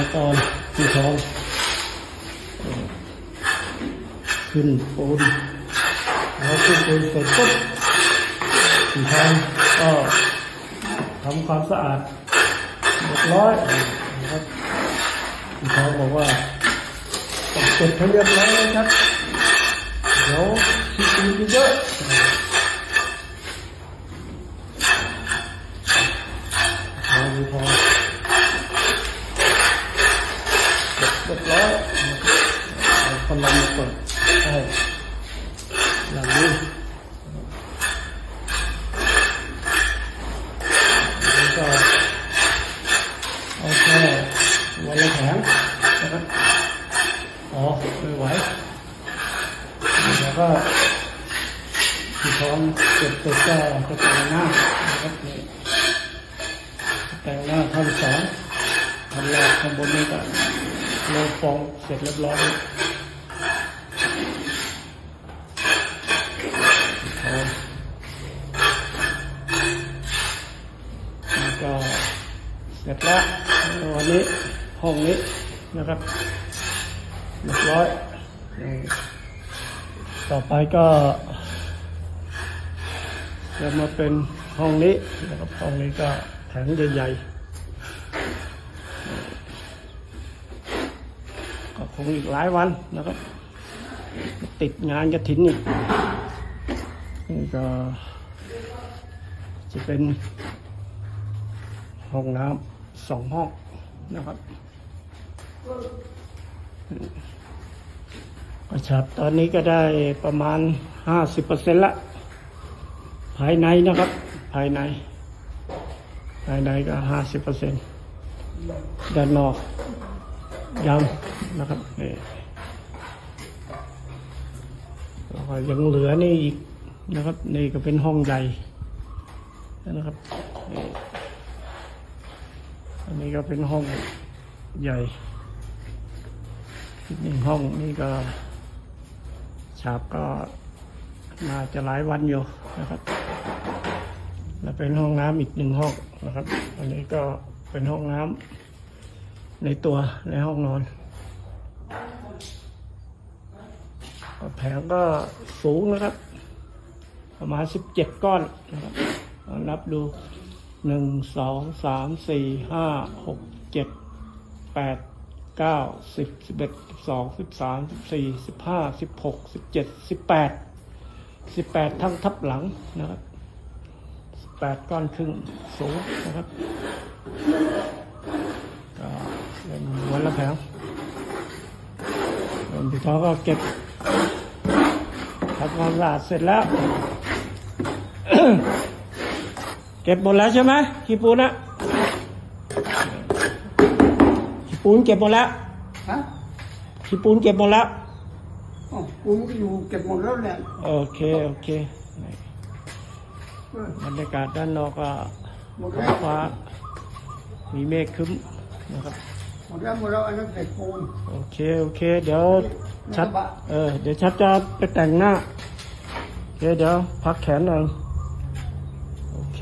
รมกรที่ท้องขึ้นปูนแล้วขึ้นปูนเสร็จปุ๊บที่ทองก็ทำความสะอาดเรียบร้อยนะครับที่ทองบอกว่าต้องเสร็จให้เรียบร้อยนะครับเดี๋ยวที่ปูนเยอะพอดูพอเสร็จเรียบร้อยเอาคนลำมาเปิดให้หลังนี้แล้วก็เอาแค่ วันละแผงนะครับอ๋อไม่ไหวแล้วก็ที่ท้องเก็บตัวก็จะแต่งหน้านะครับนี่แต่งหน้าขั้นสองขั้นแรกข้างบนนี้ก็โลฟองเสร็จเรียบร้อยแล้วก็เสร็จแล้ววันนี้ ห้องนี้นะครับเรียบร้อย ต่อไปก็จะมาเป็นห้องนี้นะครับห้องนี้ก็แผงใหญ่ๆก็คงอีกหลายวันนะครับ ติดงานกระถินอีกนี่ก็จะเป็นห้องน้ำสองห้องนะครับ กระชับตอนนี้ก็ได้ประมาณห้าสิบเปอร์เซ็นต์ละ ภายในนะครับ ภายใน ภายในก็ห้าสิบเปอร์เซ็นต์ด้านนอกยังนะครับนี่แล้วก็ยังเหลือนี่อีกนะครับ นี่ก็เป็นห้องใหญ่นะครับอันนี้ก็เป็นห้องใหญ่ อีกหนึ่งห้องนี่ก็ฉาบก็น่าจะหลายวันอยู่นะครับแล้วเป็นห้องน้ำอีกหนึ่งห้องนะครับ อันนี้ก็เป็นห้องน้ำในตัวในห้องนอนแผงก็สูงนะครับ ประมาณสิบเจ็ดก้อนนะครับนับดูหนึ่งสองสามสี่ห้าหกเจ็ดแปด เก้าสิบสิบเอ็ดสิบสองสิบสามสิบสี่สิบห้าสิบหกสิบเจ็ดสิบแปดสิบแปดทั้งทับหลังนะครับสิบแปดก้อนครึ่งสูงนะครับก็เป็นวันละแผงส่วนที่เขาก็เก็บทำความสะอาดเสร็จแล้ว เก็บหมดแล้วใช่ไหมขี้ปูนะขี้ ปูนเก็บหมดแล้วฮะขี้ปูนเก็บหมดแล้วอ๋อกูอยู่เก็บหมดแล้วแหละโอเคโอเคนี่บรรยากาศด้านนอกก็หมดท้อแล้งวฟ้า มีเมฆครึ้มนะครับ หมดแล้วหมดแล้วอันนั้นเสร็จปูน โอเค โอเค เดี๋ยวชัด เออ เดี๋ยวชัดจะไปแต่งหน้า โอเค เดี๋ยวพักแขนหน่อยโอเค